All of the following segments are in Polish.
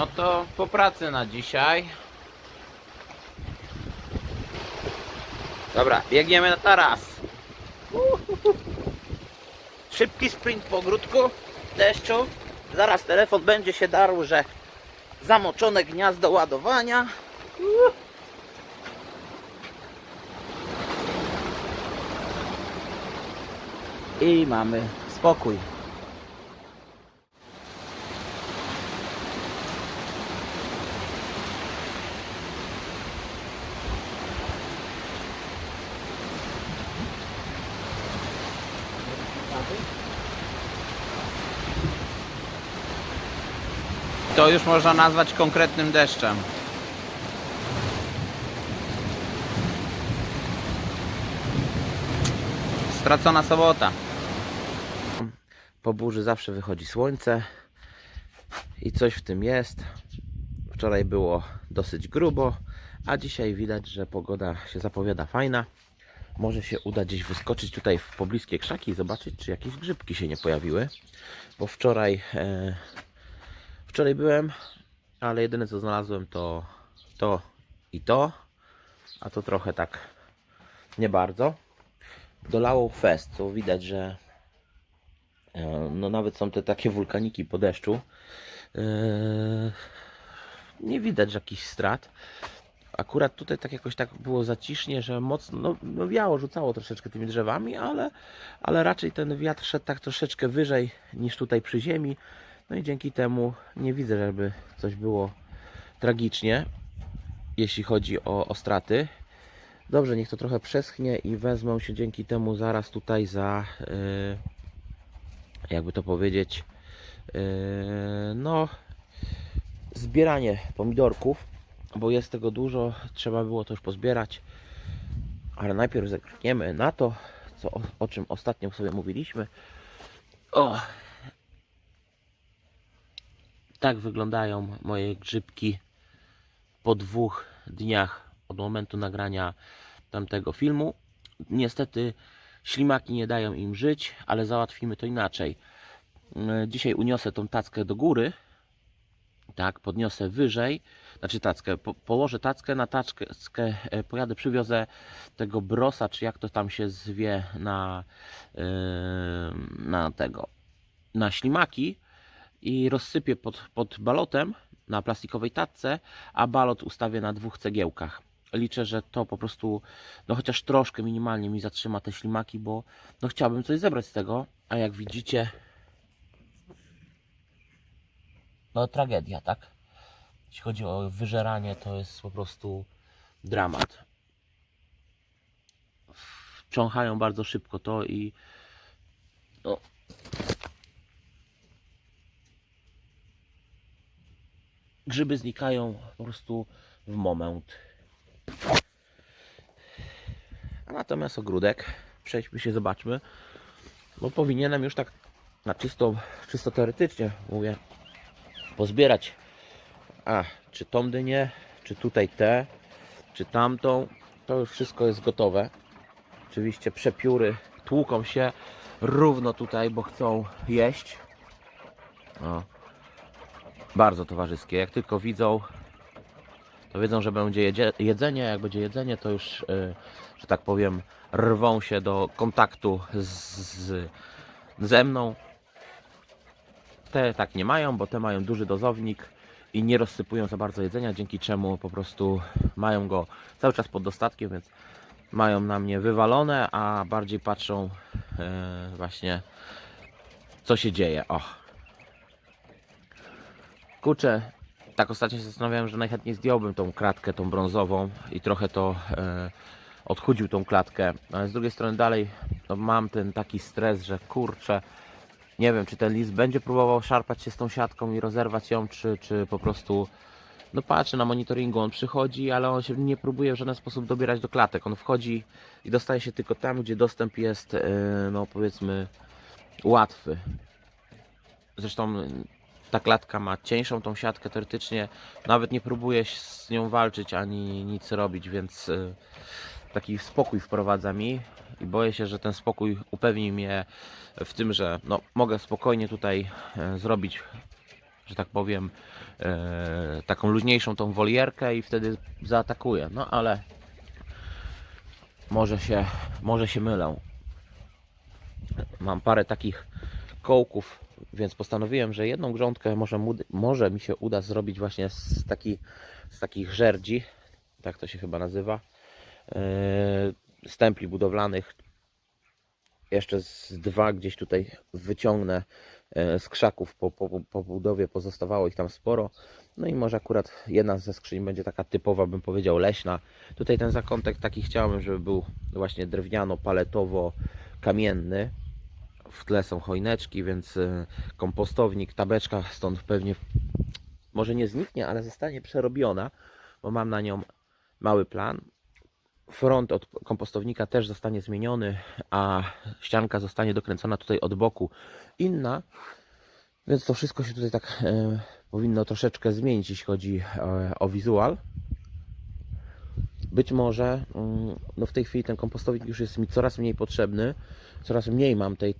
No to po pracy na dzisiaj. Dobra, biegniemy na taras. Uhuhu. Szybki sprint po ogródku, deszczu. Zaraz telefon będzie się darł, że zamoczone gniazdo ładowania. Uh. I mamy spokój. To już można nazwać konkretnym deszczem. Stracona sobota. Po burzy zawsze wychodzi słońce i coś w tym jest. Wczoraj było dosyć grubo, a dzisiaj widać, że pogoda się zapowiada fajna. Może się uda gdzieś wyskoczyć tutaj w pobliskie krzaki i zobaczyć, czy jakieś grzybki się nie pojawiły. Bo wczoraj, e, wczoraj byłem, ale jedyne co znalazłem to to i to, a to trochę tak nie bardzo. Dolało fest, to widać, że e, no nawet są te takie wulkaniki po deszczu. E, Nie widać jakichś strat. Akurat tutaj tak jakoś tak było zacisznie, że mocno no, no wiało, rzucało troszeczkę tymi drzewami, ale, ale raczej ten wiatr szedł tak troszeczkę wyżej niż tutaj przy ziemi. No i dzięki temu nie widzę, żeby coś było tragicznie, jeśli chodzi o, o straty. Dobrze, niech to trochę przeschnie i wezmą się dzięki temu zaraz tutaj za, yy, jakby to powiedzieć, yy, no, zbieranie pomidorków, bo jest tego dużo, trzeba było to już pozbierać, ale najpierw zerkniemy na to, co, o czym ostatnio sobie mówiliśmy. O! Tak wyglądają moje grzybki po dwóch dniach od momentu nagrania tamtego filmu. Niestety ślimaki nie dają im żyć, ale załatwimy to inaczej. Yy, Dzisiaj uniosę tą tackę do góry. Tak, podniosę wyżej. Znaczy tackę, po, położę tackę na taczkę, e, pojadę, przywiozę tego brosa, czy jak to tam się zwie na, yy, na tego, na ślimaki i rozsypię pod, pod balotem na plastikowej tacce, a balot ustawię na dwóch cegiełkach. Liczę, że to po prostu, no chociaż troszkę minimalnie mi zatrzyma te ślimaki, bo no chciałbym coś zebrać z tego, a jak widzicie, no tragedia, tak? Jeśli chodzi o wyżeranie, to jest po prostu dramat. Wcząchają bardzo szybko to i no, grzyby znikają po prostu w moment. A natomiast ogródek, przejdźmy się, zobaczmy, bo powinienem już tak na czysto, czysto teoretycznie mówię, pozbierać a, czy tą dynię, czy tutaj tę, czy tamtą, to już wszystko jest gotowe. Oczywiście przepióry tłuką się równo tutaj, bo chcą jeść. O. Bardzo towarzyskie. Jak tylko widzą, to wiedzą, że będzie jedzenie. Jak będzie jedzenie, to już, yy, że tak powiem, rwą się do kontaktu z, ze mną. Te tak nie mają, bo te mają duży dozownik i nie rozsypują za bardzo jedzenia, dzięki czemu po prostu mają go cały czas pod dostatkiem, więc mają na mnie wywalone, a bardziej patrzą e, właśnie co się dzieje. O. Kurczę, tak ostatnio się zastanawiałem, że najchętniej zdjąłbym tą kratkę, tą brązową i trochę to e, odchudził tą klatkę, ale z drugiej strony dalej no, mam ten taki stres, że kurczę, nie wiem, czy ten lis będzie próbował szarpać się z tą siatką i rozerwać ją, czy, czy po prostu. No patrzę na monitoringu, on przychodzi, ale on się nie próbuje w żaden sposób dobierać do klatek. On wchodzi i dostaje się tylko tam, gdzie dostęp jest, yy, no powiedzmy, łatwy. Zresztą ta klatka ma cieńszą tą siatkę teoretycznie. Nawet nie próbuje się z nią walczyć ani nic robić, więc yy, taki spokój wprowadza mi i boję się, że ten spokój upewni mnie w tym, że no, mogę spokojnie tutaj e, zrobić że tak powiem, e, taką luźniejszą tą wolierkę i wtedy zaatakuje. No ale może się, może się mylę. Mam parę takich kołków, więc postanowiłem, że jedną grządkę może, może mi się uda zrobić właśnie z, taki, z takich żerdzi, tak to się chyba nazywa, yy, stempli budowlanych. Jeszcze z dwa gdzieś tutaj wyciągnę yy, z krzaków po, po, po budowie, pozostawało ich tam sporo. No i może akurat jedna ze skrzyń będzie taka typowa, bym powiedział, leśna. Tutaj ten zakątek taki chciałem, żeby był właśnie drewniano-paletowo-kamienny. W tle są choineczki, więc y, kompostownik, tabeczka stąd pewnie może nie zniknie, ale zostanie przerobiona, bo mam na nią mały plan. Front od kompostownika też zostanie zmieniony, a ścianka zostanie dokręcona tutaj od boku inna. Więc to wszystko się tutaj tak e, powinno troszeczkę zmienić, jeśli chodzi e, o wizual. Być może mm, no w tej chwili ten kompostownik już jest mi coraz mniej potrzebny, coraz mniej mam tej,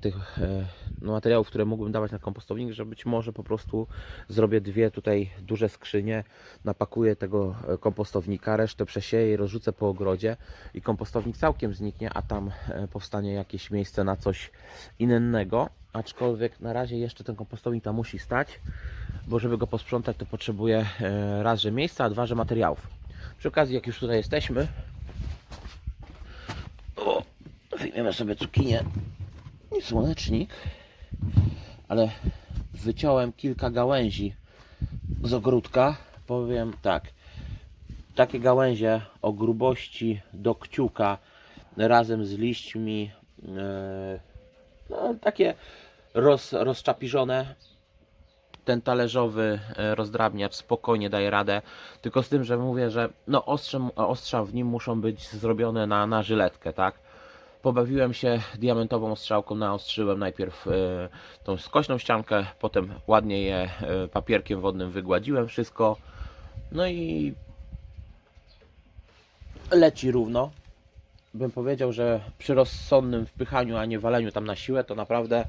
tych e, no, materiałów, które mógłbym dawać na kompostownik, że być może po prostu zrobię dwie tutaj duże skrzynie, napakuję tego e, kompostownika, resztę przesieję i rozrzucę po ogrodzie i kompostownik całkiem zniknie, a tam e, powstanie jakieś miejsce na coś innego. Aczkolwiek na razie jeszcze ten kompostownik tam musi stać, bo żeby go posprzątać, to potrzebuję raz, że miejsca, a dwa, że materiałów. Przy okazji, jak już tutaj jesteśmy, wyjmiemy sobie cukinię i słonecznik, ale wyciąłem kilka gałęzi z ogródka. Powiem tak, takie gałęzie o grubości do kciuka razem z liśćmi, e, no, takie roz, rozczapiżone. Ten talerzowy e, rozdrabniacz spokojnie daje radę, tylko z tym, że mówię, że no ostrze, ostrza w nim muszą być zrobione na, na żyletkę, tak? Pobawiłem się diamentową strzałką, naostrzyłem najpierw e, tą skośną ściankę, potem ładnie je e, papierkiem wodnym wygładziłem wszystko. No i leci równo. Bym powiedział, że przy rozsądnym wpychaniu, a nie waleniu tam na siłę, to naprawdę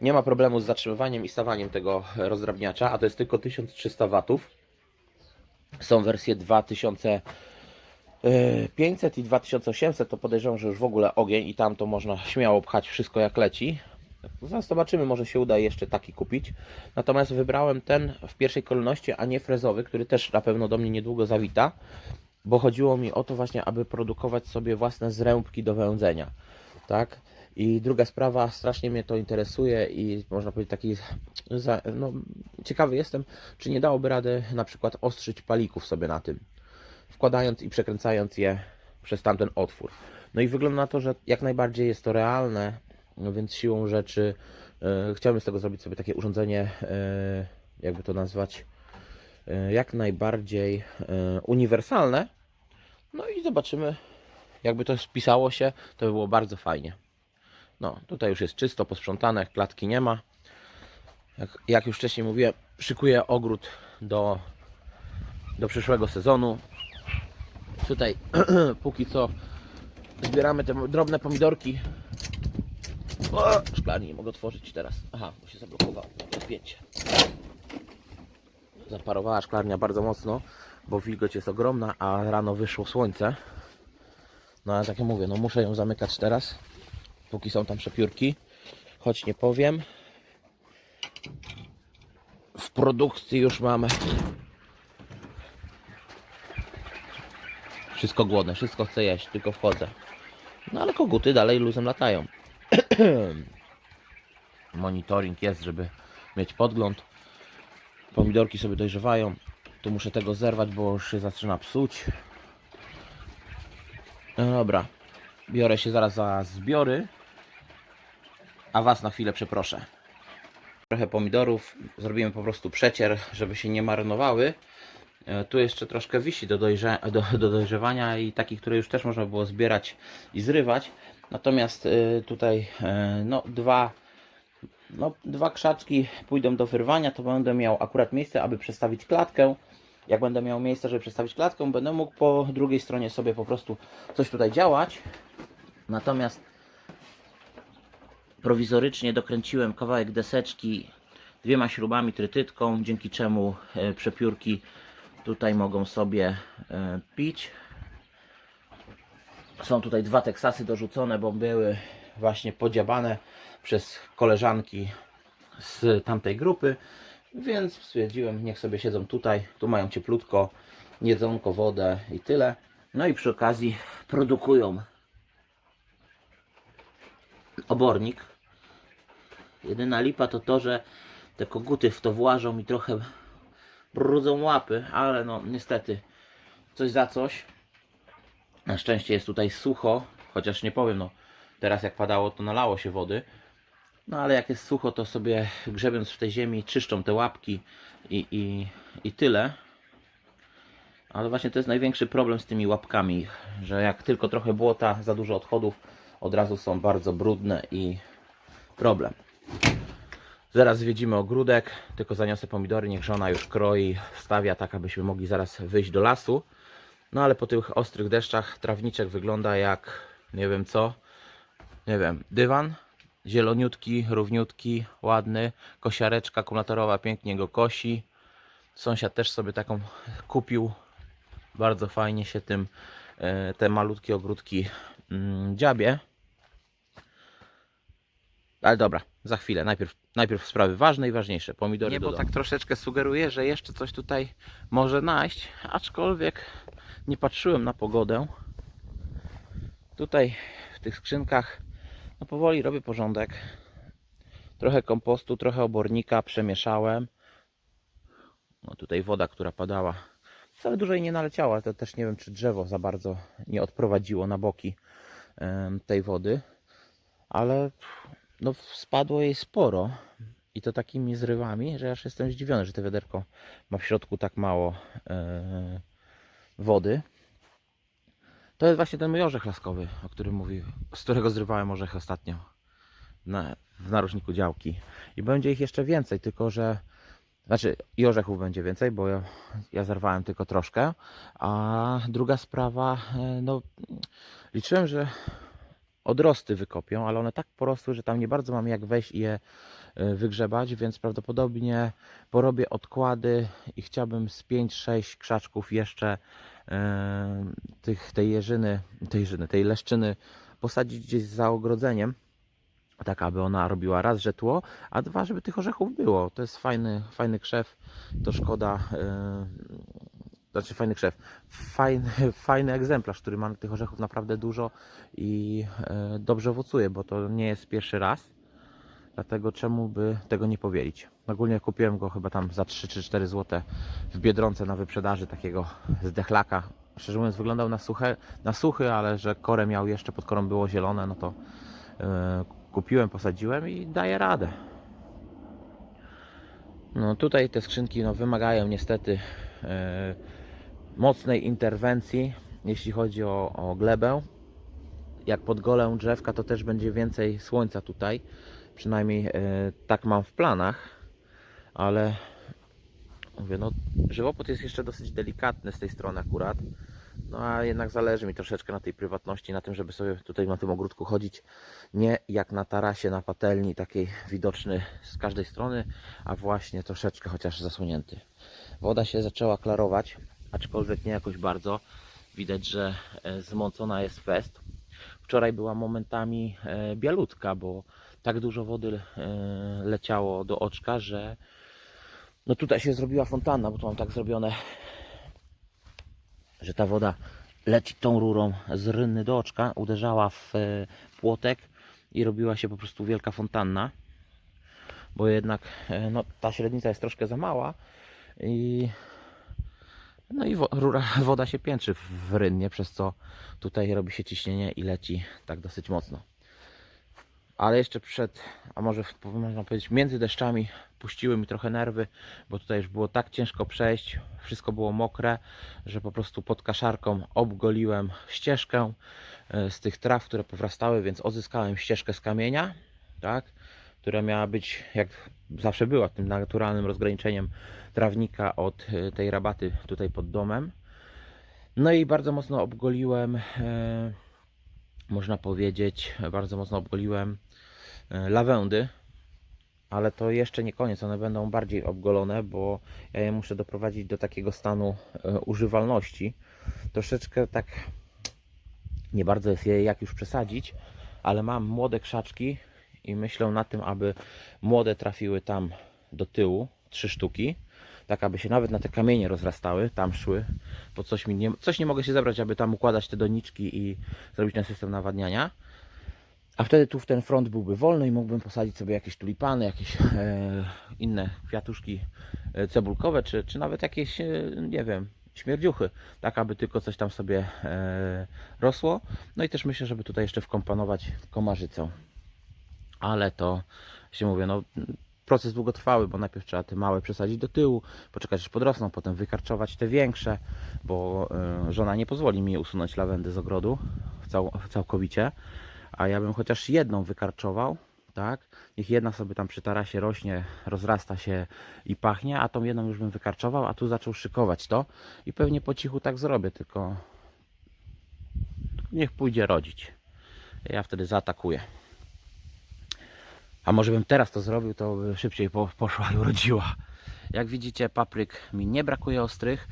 nie ma problemu z zatrzymywaniem i stawaniem tego rozdrabniacza, a to jest tylko 1300 watów. Są wersje 2500 i 2800, to podejrzewam, że już w ogóle ogień i tam to można śmiało pchać wszystko jak leci. Zaraz zobaczymy, może się uda jeszcze taki kupić. Natomiast wybrałem ten w pierwszej kolejności, a nie frezowy, który też na pewno do mnie niedługo zawita, bo chodziło mi o to właśnie, aby produkować sobie własne zrębki do wędzenia. Tak? I druga sprawa, strasznie mnie to interesuje i można powiedzieć taki, no, ciekawy jestem, czy nie dałoby rady na przykład ostrzyć palików sobie na tym, wkładając i przekręcając je przez tamten otwór. No i wygląda na to, że jak najbardziej jest to realne, więc siłą rzeczy e, chciałbym z tego zrobić sobie takie urządzenie, e, jakby to nazwać, e, jak najbardziej e, uniwersalne. No i zobaczymy, jakby to spisało się, to by było bardzo fajnie. No, tutaj już jest czysto, posprzątane, klatki nie ma. Jak, jak już wcześniej mówiłem, szykuję ogród do, do przyszłego sezonu. Tutaj póki co zbieramy te drobne pomidorki. O, szklarni nie mogę otworzyć teraz. Aha, bo się zablokowało. Podpięcie. Zaparowała szklarnia bardzo mocno, bo wilgoć jest ogromna, a rano wyszło słońce. No ale tak jak mówię, no muszę ją zamykać teraz póki są tam przepiórki. Choć nie powiem. W produkcji już mamy. Wszystko głodne, wszystko chcę jeść, tylko wchodzę. No ale koguty dalej luzem latają. Monitoring jest, żeby mieć podgląd. Pomidorki sobie dojrzewają. Tu muszę tego zerwać, bo już się zaczyna psuć. No dobra. Biorę się zaraz za zbiory. A Was na chwilę przeproszę. Trochę pomidorów. Zrobimy po prostu przecier, żeby się nie marnowały. E, Tu jeszcze troszkę wisi do, dojrze do, do dojrzewania i takich, które już też można było zbierać i zrywać. Natomiast e, tutaj e, no, dwa, no, dwa krzaczki pójdą do wyrwania, to będę miał akurat miejsce, aby przestawić klatkę. Jak będę miał miejsce, żeby przestawić klatkę, będę mógł po drugiej stronie sobie po prostu coś tutaj działać. Natomiast prowizorycznie dokręciłem kawałek deseczki dwiema śrubami, trytytką, dzięki czemu przepiórki tutaj mogą sobie e, pić. Są tutaj dwa Teksasy dorzucone, bo były właśnie podziabane przez koleżanki z tamtej grupy, więc stwierdziłem, niech sobie siedzą tutaj, tu mają cieplutko, jedzonko, wodę i tyle. No i przy okazji produkują obornik. Jedyna lipa to to, że te koguty w to włażą i trochę brudzą łapy, ale no niestety coś za coś. Na szczęście jest tutaj sucho, chociaż nie powiem, no teraz jak padało to nalało się wody. No ale jak jest sucho to sobie grzebiąc w tej ziemi czyszczą te łapki i, i, i tyle. Ale właśnie to jest największy problem z tymi łapkami, że jak tylko trochę błota, za dużo odchodów, od razu są bardzo brudne i problem. Zaraz zwiedzimy ogródek, tylko zaniosę pomidory, niech żona już kroi, wstawia tak, abyśmy mogli zaraz wyjść do lasu. No ale po tych ostrych deszczach trawniczek wygląda jak nie wiem co, nie wiem, dywan, zieloniutki, równiutki, ładny, kosiareczka akumulatorowa pięknie go kosi. Sąsiad też sobie taką kupił, bardzo fajnie się tym e, te malutkie ogródki mm, dziabie. Ale dobra, za chwilę. Najpierw, najpierw sprawy ważne i ważniejsze. Pomidory Nie, do bo domu. tak troszeczkę sugeruje, że jeszcze coś tutaj może naść, aczkolwiek nie patrzyłem na pogodę. Tutaj w tych skrzynkach no powoli robię porządek. Trochę kompostu, trochę obornika przemieszałem. No tutaj woda, która padała. Wcale dużo jej nie naleciała, to też nie wiem, czy drzewo za bardzo nie odprowadziło na boki tej wody. Ale no, spadło jej sporo. I to takimi zrywami, że aż jestem zdziwiony, że to wiaderko ma w środku tak mało e, wody. To jest właśnie ten mój orzech laskowy, o którym mówi, z którego zrywałem orzech ostatnio na, w narożniku działki. I będzie ich jeszcze więcej, tylko że znaczy i orzechów będzie więcej, bo ja, ja zerwałem tylko troszkę. A druga sprawa, e, no liczyłem, że odrosty wykopią, ale one tak porosły, że tam nie bardzo mam jak wejść i je e, wygrzebać, więc prawdopodobnie porobię odkłady i chciałbym z 5-6 krzaczków jeszcze e, tych, tej jeżyny, tej jeżyny, tej leszczyny posadzić gdzieś za ogrodzeniem. Tak, aby ona robiła raz, że tło, a dwa, żeby tych orzechów było. To jest fajny, fajny krzew. To szkoda. Yy, znaczy fajny krzew. Fajny, fajny egzemplarz, który ma tych orzechów naprawdę dużo i yy, dobrze owocuje, bo to nie jest pierwszy raz. Dlatego czemu by tego nie powielić? Ogólnie kupiłem go chyba tam za 3 czy 4 zł w Biedronce na wyprzedaży takiego zdechlaka. Szczerze mówiąc wyglądał na, suche, na suchy, ale że korę miał jeszcze, pod korą było zielone, no to yy, kupiłem, posadziłem i daje radę. No tutaj te skrzynki no, wymagają niestety e, mocnej interwencji, jeśli chodzi o, o glebę. Jak pod golę drzewka, to też będzie więcej słońca tutaj. Przynajmniej e, tak mam w planach, ale mówię, no, żywopłot jest jeszcze dosyć delikatny z tej strony akurat. No a jednak zależy mi troszeczkę na tej prywatności, na tym, żeby sobie tutaj na tym ogródku chodzić. Nie jak na tarasie, na patelni, takiej widoczny z każdej strony, a właśnie troszeczkę chociaż zasłonięty. Woda się zaczęła klarować, aczkolwiek nie jakoś bardzo. Widać, że e, zmącona jest fest. Wczoraj była momentami e, bialutka, bo tak dużo wody e, leciało do oczka, że no tutaj się zrobiła fontanna, bo tu mam tak zrobione że ta woda leci tą rurą z rynny do oczka, uderzała w płotek i robiła się po prostu wielka fontanna. Bo jednak no, ta średnica jest troszkę za mała i no i rura, woda się piętrzy w rynnie, przez co tutaj robi się ciśnienie i leci tak dosyć mocno. Ale jeszcze przed, a może można powiedzieć między deszczami puściły mi trochę nerwy, bo tutaj już było tak ciężko przejść, wszystko było mokre, że po prostu pod kaszarką obgoliłem ścieżkę e, z tych traw, które powrastały, więc odzyskałem ścieżkę z kamienia, tak, która miała być, jak zawsze była, tym naturalnym rozgraniczeniem trawnika od e, tej rabaty tutaj pod domem. No i bardzo mocno obgoliłem, e, można powiedzieć, bardzo mocno obgoliłem e, lawendy, ale to jeszcze nie koniec, one będą bardziej obgolone, bo ja je muszę doprowadzić do takiego stanu używalności. Troszeczkę tak nie bardzo jest je jak już przesadzić, ale mam młode krzaczki i myślę na tym, aby młode trafiły tam do tyłu, trzy sztuki, tak aby się nawet na te kamienie rozrastały, tam szły, bo coś mi nie, coś nie mogę się zebrać, aby tam układać te doniczki i zrobić ten system nawadniania. A wtedy tu w ten front byłby wolny i mógłbym posadzić sobie jakieś tulipany, jakieś e, inne kwiatuszki e, cebulkowe, czy, czy nawet jakieś, e, nie wiem, śmierdziuchy, tak aby tylko coś tam sobie e, rosło. No i też myślę, żeby tutaj jeszcze wkomponować komarzycę. Ale to się mówię, no proces długotrwały, bo najpierw trzeba te małe przesadzić do tyłu, poczekać aż podrosną, potem wykarczować te większe, bo e, żona nie pozwoli mi usunąć lawendy z ogrodu cał, całkowicie, a ja bym chociaż jedną wykarczował, tak? Niech jedna sobie tam przy tarasie rośnie, rozrasta się i pachnie, a tą jedną już bym wykarczował, a tu zaczął szykować to i pewnie po cichu tak zrobię, tylko niech pójdzie rodzić. Ja wtedy zaatakuję. A może bym teraz to zrobił, to by szybciej po, poszła i urodziła. Jak widzicie, papryk mi nie brakuje ostrych.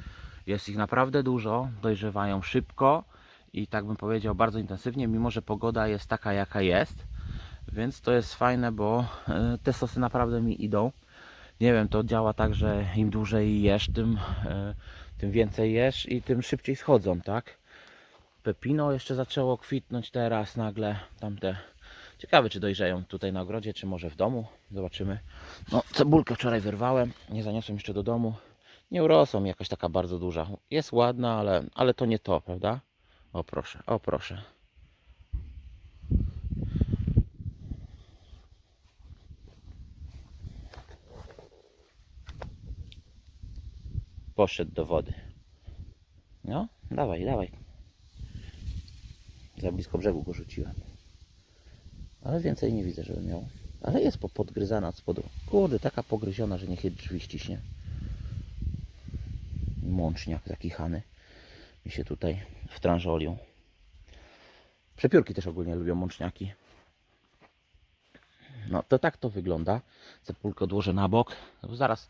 Jest ich naprawdę dużo, dojrzewają szybko i tak bym powiedział bardzo intensywnie, mimo że pogoda jest taka jaka jest. Więc to jest fajne, bo e, te sosy naprawdę mi idą. Nie wiem, to działa tak, że im dłużej jesz, tym, e, tym więcej jesz i tym szybciej schodzą, tak? Pepino jeszcze zaczęło kwitnąć teraz nagle. Tamte Ciekawe, czy dojrzeją tutaj na ogrodzie, czy może w domu. Zobaczymy. No, cebulkę wczoraj wyrwałem. Nie zaniosłem jeszcze do domu. Nie urosła jakaś taka bardzo duża. Jest ładna, ale, ale to nie to, prawda? O proszę, o proszę. Poszedł do wody. No, dawaj, dawaj. Za blisko brzegu go rzuciłem. Ale więcej nie widzę, żeby miał. Ale jest po- podgryzana od spodu. Kurde, taka pogryziona, że niech jej drzwi ściśnie. Mączniak zakichany. Mi się tutaj wtrążolił. Przepiórki też ogólnie lubią mączniaki. No to tak to wygląda. Cepulkę odłożę na bok. No, zaraz,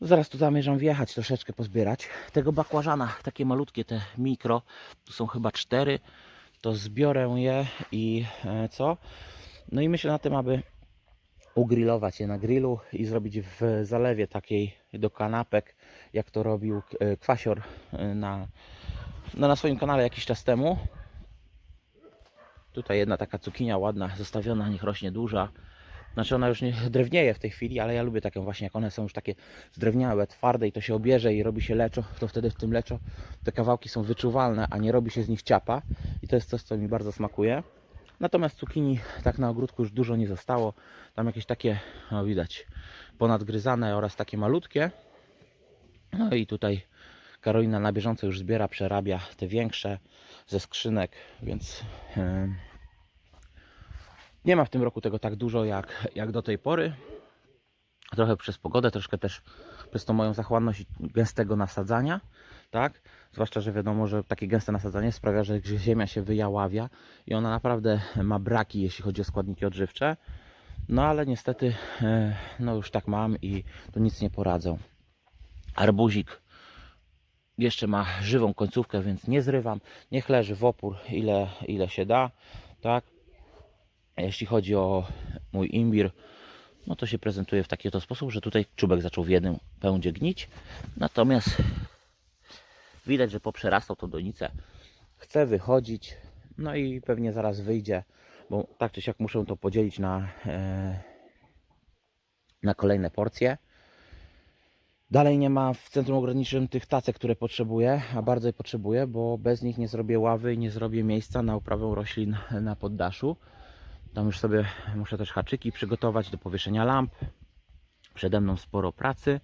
zaraz tu zamierzam wjechać, troszeczkę pozbierać. Tego bakłażana, takie malutkie, te mikro, tu są chyba cztery to zbiorę je i e, co? No i myślę na tym, aby ugrillować je na grillu i zrobić w zalewie takiej do kanapek, jak to robił e, Kwasior e, na, no na swoim kanale jakiś czas temu. Tutaj jedna taka cukinia ładna, zostawiona, niech rośnie duża. Znaczy ona już nie drewnieje w tej chwili, ale ja lubię taką właśnie, jak one są już takie zdrewniałe, twarde i to się obierze i robi się leczo, to wtedy w tym leczo te kawałki są wyczuwalne, a nie robi się z nich ciapa i to jest coś, co mi bardzo smakuje. Natomiast cukinii tak na ogródku już dużo nie zostało. Tam jakieś takie, no widać, ponadgryzane oraz takie malutkie. No i tutaj Karolina na bieżąco już zbiera, przerabia te większe ze skrzynek, więc nie ma w tym roku tego tak dużo jak, jak do tej pory. Trochę przez pogodę, troszkę też przez tą moją zachłanność gęstego nasadzania, tak? Zwłaszcza, że wiadomo, że takie gęste nasadzanie sprawia, że ziemia się wyjaławia i ona naprawdę ma braki, jeśli chodzi o składniki odżywcze. No ale niestety, e, no już tak mam i tu nic nie poradzę. Arbuzik jeszcze ma żywą końcówkę, więc nie zrywam. Niech leży w opór ile, ile się da, tak? Jeśli chodzi o mój imbir, no to się prezentuje w taki oto sposób, że tutaj czubek zaczął w jednym pędzie gnić. Natomiast widać, że poprzerastał tą donicę. Chce wychodzić, no i pewnie zaraz wyjdzie, bo tak czy siak muszę to podzielić na, e, na kolejne porcje. Dalej nie ma w centrum ogrodniczym tych tacek, które potrzebuję, a bardzo je potrzebuję, bo bez nich nie zrobię ławy i nie zrobię miejsca na uprawę roślin na poddaszu. Tam już sobie muszę też haczyki przygotować do powieszenia lamp. Przede mną sporo pracy.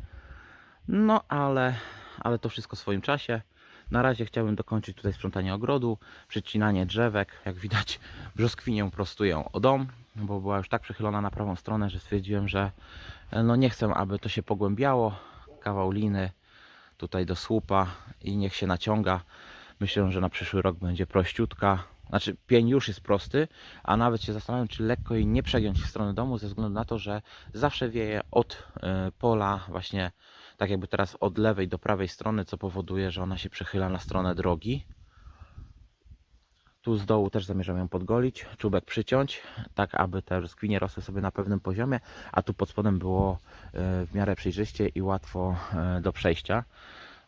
No ale, ale to wszystko w swoim czasie. Na razie chciałbym dokończyć tutaj sprzątanie ogrodu, przycinanie drzewek. Jak widać brzoskwinię prostuję o dom, bo była już tak przechylona na prawą stronę, że stwierdziłem, że no nie chcę, aby to się pogłębiało. Kawał liny tutaj do słupa i niech się naciąga. Myślę, że na przyszły rok będzie prościutka. Znaczy pień już jest prosty, a nawet się zastanawiam, czy lekko jej nie przegiąć w stronę domu, ze względu na to, że zawsze wieje od e, pola właśnie tak jakby teraz od lewej do prawej strony, co powoduje, że ona się przechyla na stronę drogi. Tu z dołu też zamierzam ją podgolić, czubek przyciąć, tak aby te brzoskwinie rosły sobie na pewnym poziomie, a tu pod spodem było e, w miarę przejrzyście i łatwo e, do przejścia.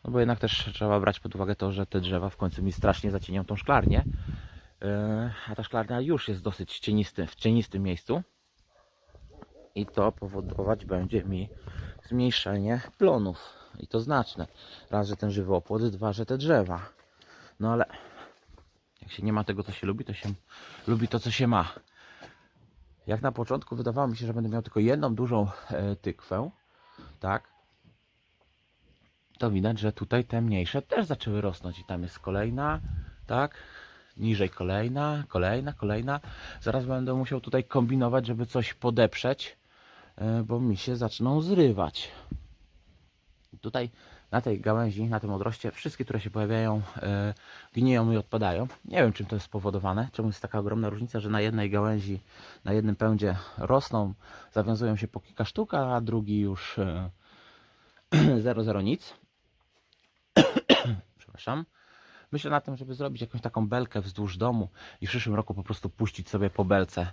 No bo jednak też trzeba brać pod uwagę to, że te drzewa w końcu mi strasznie zacienią tą szklarnię. E, A ta szklarnia już jest dosyć cienisty, w cienistym miejscu. I to powodować będzie mi zmniejszenie plonów. I to znaczne. Raz, że ten żywopłot, dwa, że te drzewa. No ale jak się nie ma tego, co się lubi, to się lubi to, co się ma. Jak na początku wydawało mi się, że będę miał tylko jedną dużą e, tykwę, tak? To widać, że tutaj te mniejsze też zaczęły rosnąć i tam jest kolejna, tak? Niżej kolejna, kolejna, kolejna. Zaraz będę musiał tutaj kombinować, żeby coś podeprzeć, e, bo mi się zaczną zrywać. Tutaj na tej gałęzi, na tym odroście, wszystkie, które się pojawiają, e, gniją i odpadają. Nie wiem, czym to jest spowodowane, czemu jest taka ogromna różnica, że na jednej gałęzi, na jednym pędzie rosną, zawiązują się po kilka sztuk, a drugi już e, zero, zero nic. Przepraszam. Myślę na tym, żeby zrobić jakąś taką belkę wzdłuż domu i w przyszłym roku po prostu puścić sobie po belce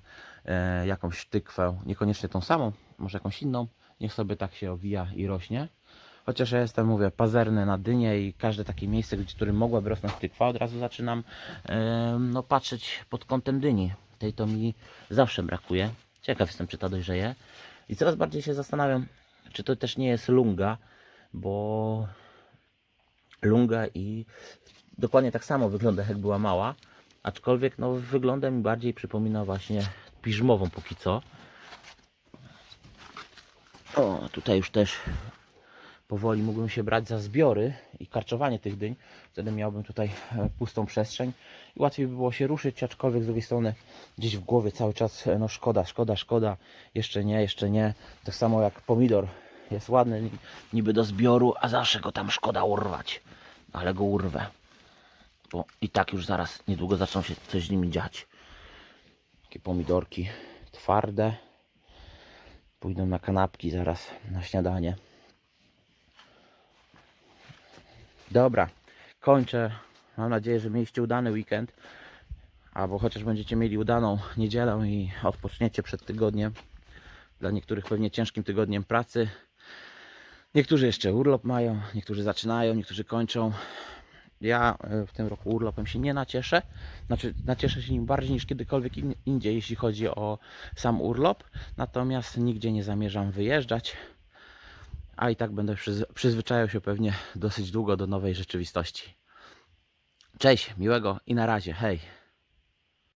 e, jakąś tykwę, niekoniecznie tą samą, może jakąś inną. Niech sobie tak się owija i rośnie. Chociaż ja jestem, mówię, pazerny na dynie i każde takie miejsce, gdzie, którym mogłaby rosnąć tykwa, od razu zaczynam e, no, patrzeć pod kątem dyni. Tej to mi zawsze brakuje. Ciekaw jestem, czy ta dojrzeje. I coraz bardziej się zastanawiam, czy to też nie jest lunga, bo lunga i dokładnie tak samo wygląda, jak była mała. Aczkolwiek no, wyglądem bardziej przypomina właśnie piżmową póki co. O, tutaj już też powoli mógłbym się brać za zbiory i karczowanie tych dyń. Wtedy miałbym tutaj e, pustą przestrzeń i łatwiej by było się ruszyć, aczkolwiek z drugiej strony gdzieś w głowie cały czas e, no szkoda, szkoda, szkoda, jeszcze nie, jeszcze nie. Tak samo jak pomidor jest ładny ni- niby do zbioru, a zawsze go tam szkoda urwać. Ale go urwę. Bo i tak już zaraz niedługo zaczną się coś z nimi dziać. Takie pomidorki twarde. Pójdą na kanapki zaraz na śniadanie. Dobra, kończę. Mam nadzieję, że mieliście udany weekend. Albo chociaż będziecie mieli udaną niedzielę i odpoczniecie przed tygodniem. Dla niektórych pewnie ciężkim tygodniem pracy. Niektórzy jeszcze urlop mają, niektórzy zaczynają, niektórzy kończą. Ja e, w tym roku urlopem się nie nacieszę. Znaczy, nacieszę się nim bardziej niż kiedykolwiek in- indziej, jeśli chodzi o sam urlop. Natomiast nigdzie nie zamierzam wyjeżdżać. A i tak będę przyz- przyzwyczajał się pewnie dosyć długo do nowej rzeczywistości. Cześć, miłego i na razie. Hej.